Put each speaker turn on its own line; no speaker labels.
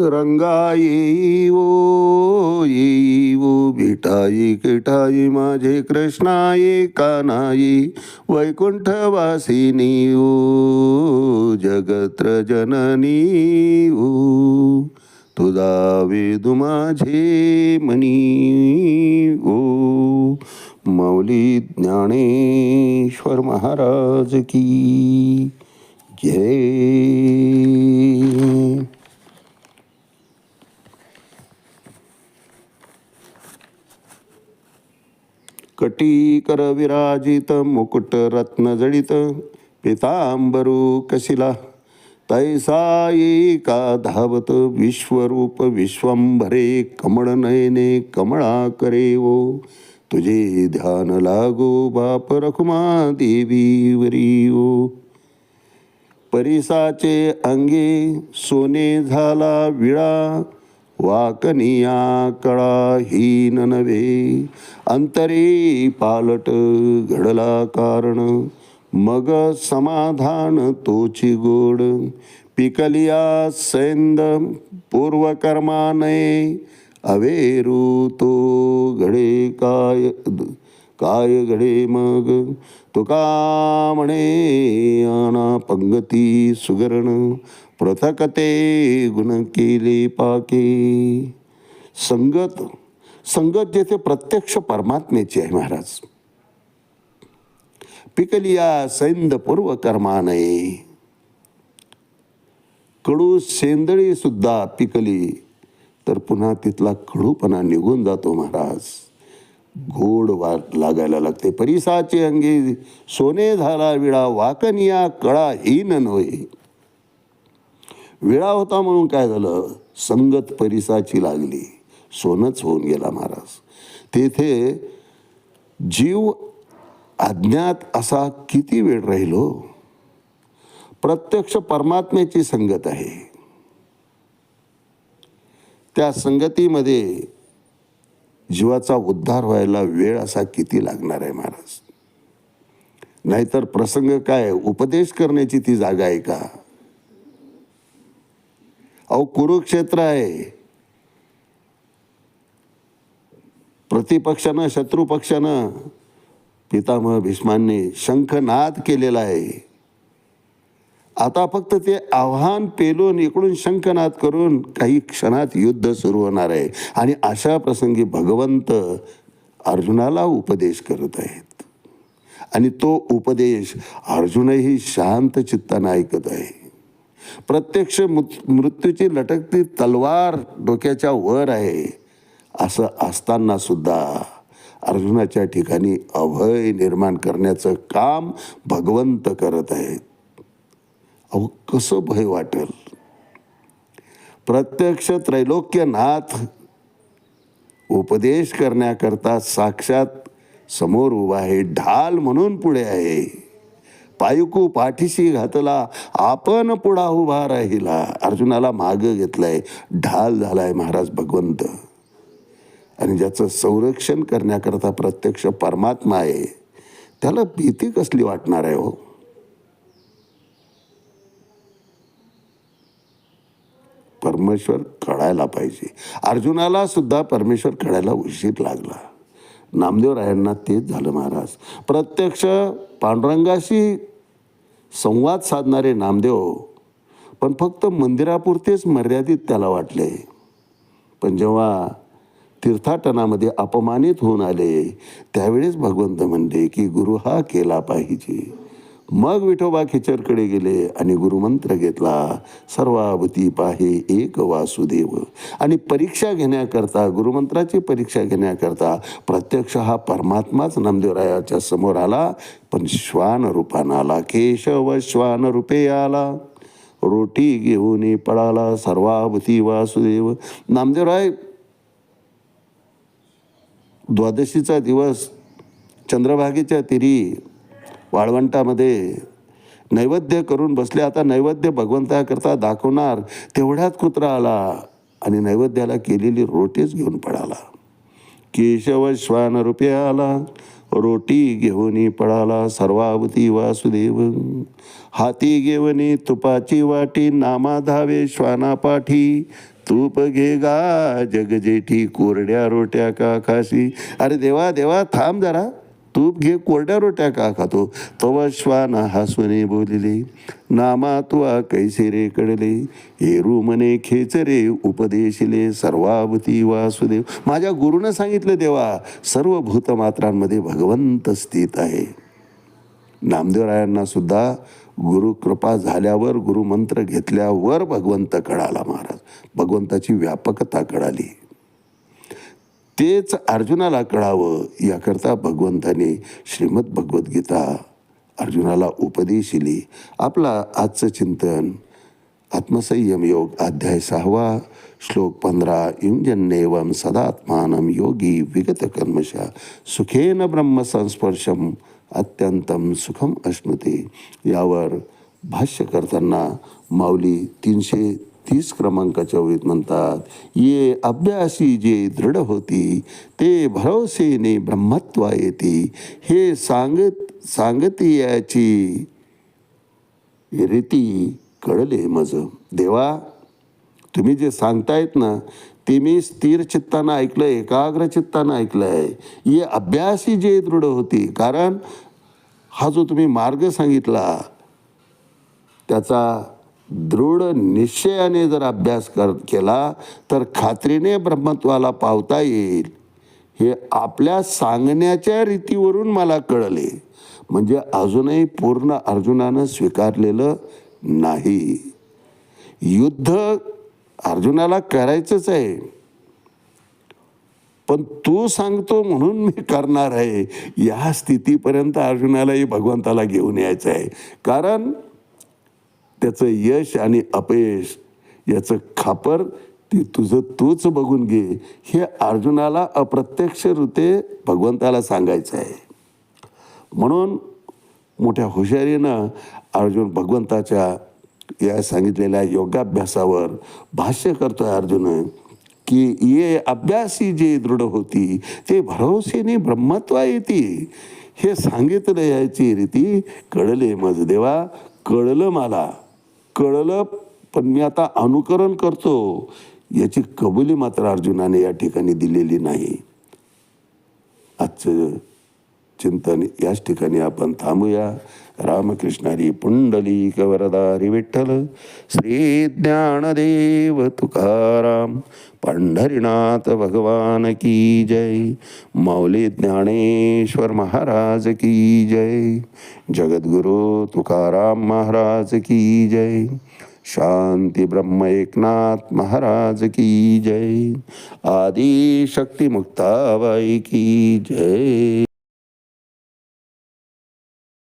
रंगा येई वो विठाई किठाई माझे कृष्णाई कानाई वैकुंठवासिनी ओ जगत्र जननी ओ तुझा वेदु माझे मनी ओ मौली ज्ञानेश्वर महाराज की जय. कटीकर विराजित मुकुट रत्न जडित पितांबरू कशिला तैसाई का धावत विश्वरूप विश्वंभरे कमळ नयने कमळा करे ओ तुझे ध्यान लागो बाप रखुमा देवी वरी ओ परिसाचे अंगे सोने झाला विळा वाकनिया कळा हीन नव्हे. अंतरे पालट घडला कारण. मग समाधान तोची गोड. पिकलिया सैंद पूर्वकर्माने अवेरू तो घडे काय काय घडे मग? तुका म्हणे आना पंगती सुगरण. पृथकते गुण केले पाके. संगत संगत जेथे प्रत्यक्ष परमात्म्याची आहे महाराज. पिकलिया सैंद पूर्व कर्मानये. कडू सेंदळी सुद्धा पिकली तर पुन्हा तिथला कडूपणा निघून जातो महाराज. गोड वाट लागायला लागते. परिसाचे अंगी सोने झाला विळा वाकनिया कळा हीन नव्हे. विळा होता म्हणून काय झालं? संगत परिसाची लागली. सोनच होऊन गेला महाराज. तेथे जीव अज्ञात असा किती वेळ राहिलो? प्रत्यक्ष परमात्म्याची संगत आहे. त्या संगतीमध्ये जीवाचा उद्धार व्हायला वेळ असा किती लागणार आहे महाराज? नाहीतर प्रसंग काय? उपदेश करण्याची ती जागा आहे का? अहो कुरुक्षेत्र आहे. प्रतिपक्षानं शत्रुपक्षानं पितामह भीष्मांनी शंखनाद केलेला आहे. आता फक्त ते आव्हान पेलून इकडून शंखनाद करून काही क्षणात युद्ध सुरू होणार आहे. आणि अशा प्रसंगी भगवंत अर्जुनाला उपदेश करत आहेत. आणि तो उपदेश अर्जुनही शांत चित्तानं ऐकत आहे. प्रत्यक्ष मृत्यूची लटकती तलवार डोक्याच्या वर आहे. असं असताना सुद्धा अर्जुनाच्या ठिकाणी अभय निर्माण करण्याचं काम भगवंत करत आहेत. अहो कसं भय वाटेल? प्रत्यक्ष त्रैलोक्यनाथ उपदेश करण्याकरता साक्षात समोर उभा आहे ढाल म्हणून पुढे आहे. पायकू पाठीशी घातला आपण पुढा उभा राहिला. अर्जुनाला माग घेतलाय ढाल झालाय महाराज भगवंत. आणि ज्याचं संरक्षण करण्याकरता प्रत्यक्ष परमात्मा आहे त्याला भीती कसली वाटणार आहे हो? परमेश्वर कळायला पाहिजे. अर्जुनाला सुद्धा परमेश्वर कळायला उशीर लागला. नामदेवरायांना तेच झालं महाराज. प्रत्यक्ष पांडुरंगाशी संवाद साधणारे नामदेव पण फक्त मंदिरापुरतेच मर्यादित त्याला वाटले. पण जेव्हा तीर्थाटनामध्ये अपमानित होऊन आले त्यावेळेस भगवंत म्हणले की गुरु हा केला पाहिजे. मग विठोबा खिचरकडे गेले आणि गुरुमंत्र घेतला सर्वाभूती पाहे एक वासुदेव. आणि परीक्षा घेण्याकरता गुरुमंत्राची परीक्षा घेण्याकरता प्रत्यक्ष हा परमात्माच नामदेवरायाच्या समोर आला पण श्वान रूपानं आला केशव श्वान रूपे आला. रोटी घेऊन पळाला सर्वाभूती वासुदेव. नामदेवराय द्वादशीचा दिवस चंद्रभागेच्या तिरी वाळवंटामध्ये नैवेद्य करून बसले. आता नैवेद्य भगवंताकरता दाखवणार तेवढ्यात कुत्रा आला आणि नैवेद्याला केलेली रोटीच घेऊन पळाला. केशव श्वान रुपये आला रोटी घेऊनही पळाला सर्वावती वासुदेव. हाती घेवनी तुपाची वाटी नामा धावे श्वानापाठी. तूप घे गा जगजेठी कोरड्या रोट्या का खाशी अरे देवा देवा थांब जरा. तूप घे कोरड्या रोट्या का खातो? तव श्वान हासुने बोलिले नामा तुवा कैसे रे कडले हेरू मने खेचरे उपदेशिले सर्वावती वासुदेव. माझ्या गुरुनं सांगितलं देवा सर्व भूतमात्रांमध्ये भगवंत स्थित आहे. नामदेवरायांना सुद्धा गुरु कृपा झाल्यावर गुरुमंत्र घेतल्यावर भगवंत कळाला महाराज. भगवंताची व्यापकता कळाली. तेच अर्जुनाला कळावं याकरता भगवंताने श्रीमद भगवद्गीता अर्जुनाला उपदेशिली आपला आजचं चिंतन आत्मसंयम योग अध्याय सहावा श्लोक पंधरा युंजन्नेवम सदात्मानं योगी विगत कर्मशा। सुखेन ब्रह्म संस्पर्शम अत्यंतम सुखम अश्नुते। यावर भाष्य करताना माऊली तीनशे तीस क्रमांकाच्या ओळीत म्हणतात ये अभ्यासी जे दृढ होती ते भरवसेने ब्रह्मत्वा येते. हे सांगत सांगती याची रीती कळले मज देवा तुम्ही जे सांगतायत ना ते मी स्थिर चित्तानं ऐकलं एकाग्र चित्तानं ऐकलं आहे ये अभ्यासी जे दृढ होती कारण हा जो तुम्ही मार्ग सांगितला त्याचा दृढ निश्चयाने जर अभ्यास कर केला तर खात्रीने ब्रह्मत्वाला पावता येईल. हे आपल्या सांगण्याच्या रीतीवरून मला कळले. म्हणजे अजूनही पूर्ण अर्जुनानं स्वीकारलेलं नाही. युद्ध अर्जुनाला करायचंच आहे. पण तू सांगतो म्हणून मी करणार आहे. या स्थितीपर्यंत अर्जुनालाही भगवंताला घेऊन यायचं आहे कारण त्याचं यश आणि अपयश याचं खापर ते तुझं तूच बघून घे. हे अर्जुनाला अप्रत्यक्षरूते भगवंताला सांगायचं आहे. म्हणून मोठ्या हुशारीनं अर्जुन भगवंताच्या या सांगितलेल्या योगाभ्यासावर भाष्य करतो अर्जुन की ये अभ्यासी जे दृढ होती ते भरवसेने ब्रह्मत्वा येते. हे सांगितलं याची रीती कळले मज देवा कळलं मला. कळलं पण मी आता अनुकरण करतो. याची कबुली मात्र अर्जुनाने या ठिकाणी दिलेली नाही. आजचं चिंतन. याच ठिकाणी आपण थांबूया. रामकृष्णारी पुंडली कवरदारी विठ्ठल. श्री ज्ञानदेव तुकाराम. पंढरीनाथ भगवान की जय. मौली ज्ञानेश्वर महाराज की जय. जगद्गुरु तुकाराम महाराज की जय. शांती ब्रह्म एकनाथ महाराज की जय. आदि शक्ती मुक्ताबाई की जय.